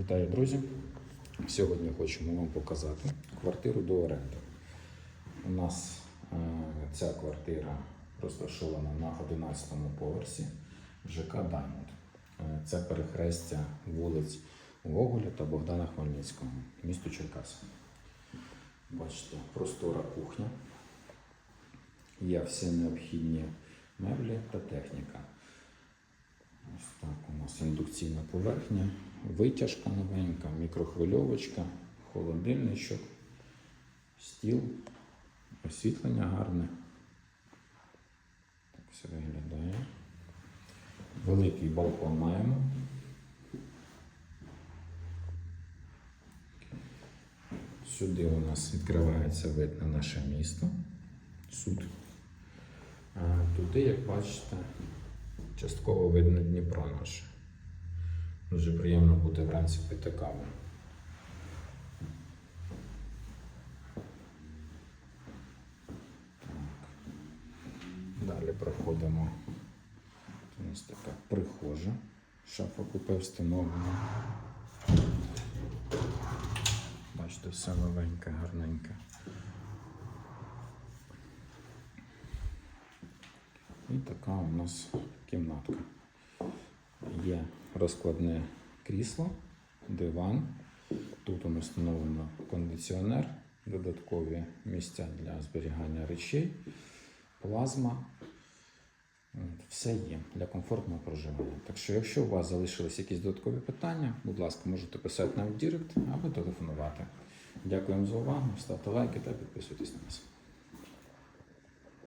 Вітаю, друзі! Сьогодні хочемо вам показати квартиру до оренди. У нас е, ця квартира розташована на 11 му поверсі ЖК Даймонд. Е, Це перехрестя вулиць Гоголя та Богдана Хмельницького, місто Черкаси. Бачите, простора кухня. Є всі необхідні меблі та техніка. Ось так у нас індукційна поверхня, витяжка новенька, мікрохвильовочка, холодильничок, стіл, освітлення гарне. Так все виглядає. Великий балкон маємо. Сюди у нас відкривається вид на наше місто, суд. А туди, як бачите, частково видно Дніпро наше. Дуже приємно буде вранці пити каву. Далі проходимо. У нас така прихожа. Шафа купе встановлена. Бачите, все новеньке, гарненьке. Така у нас кімнатка. Є розкладне крісло, диван. Тут у нас встановлено кондиціонер, додаткові місця для зберігання речей, плазма. Все є для комфортного проживання. Так що, якщо у вас залишились якісь додаткові питання, будь ласка, можете писати нам в Дірект або телефонувати. Дякуємо за увагу, ставте лайки та підписуйтесь на нас.